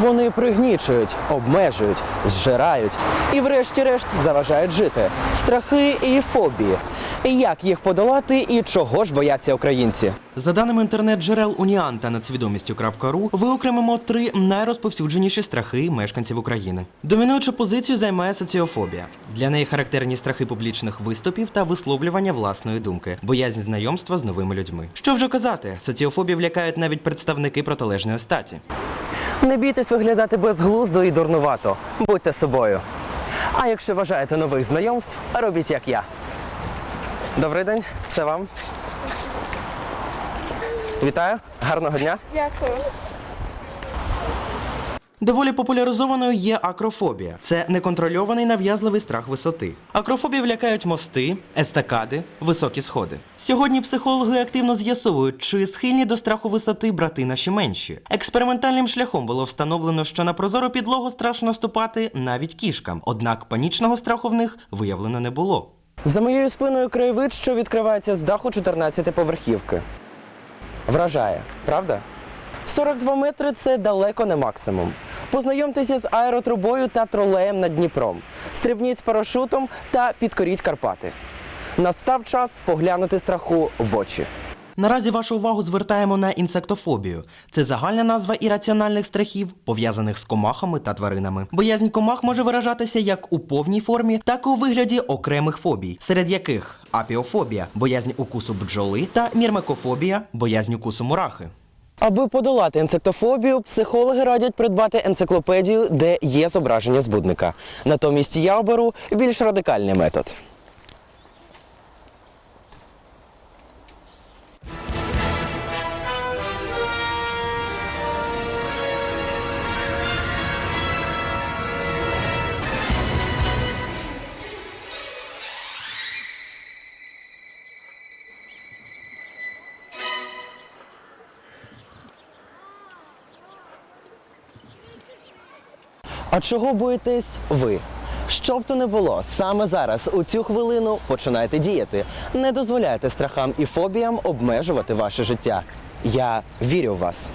Вони пригнічують, обмежують, зжирають і, врешті-решт, заважають жити. Страхи і фобії. Як їх подолати і чого ж бояться українці? За даними інтернет-джерел Уніан та нацвідомістю.ру, виокремимо три найрозповсюдженіші страхи мешканців України. Домінуючу позицію займає соціофобія. Для неї характерні страхи публічних виступів та висловлювання власної думки, боязнь знайомства з новими людьми. Що вже казати, соціофобів лякають навіть представники протилежної статі. Не бійтесь виглядати безглуздо і дурнувато. Будьте собою. А якщо вважаєте нових знайомств, робіть як я. Добрий день, це вам. Вітаю, гарного дня. Дякую. Доволі популяризованою є акрофобія. Це неконтрольований нав'язливий страх висоти. Акрофобів лякають мости, естакади, високі сходи. Сьогодні психологи активно з'ясовують, чи схильні до страху висоти брати наші менші. Експериментальним шляхом було встановлено, що на прозору підлогу страшно ступати навіть кішкам. Однак панічного страху в них виявлено не було. За моєю спиною краєвид, що відкривається з даху 14 поверхівки. Вражає, правда? 42 метри це далеко не максимум. Познайомтеся з аеротрубою та тролеєм над Дніпром. Стрибніть з парашутом та підкоріть Карпати. Настав час поглянути страху в очі. Наразі вашу увагу звертаємо на інсектофобію. Це загальна назва ірраціональних страхів, пов'язаних з комахами та тваринами. Боязнь комах може виражатися як у повній формі, так і у вигляді окремих фобій, серед яких апіофобія, боязнь укусу бджоли та мірмекофобія, боязнь укусу мурахи. Аби подолати інсектофобію, психологи радять придбати енциклопедію, де є зображення збудника. Натомість я оберу більш радикальний метод. А чого боїтесь ви? Що б то не було, саме зараз, у цю хвилину, починайте діяти. Не дозволяйте страхам і фобіям обмежувати ваше життя. Я вірю в вас.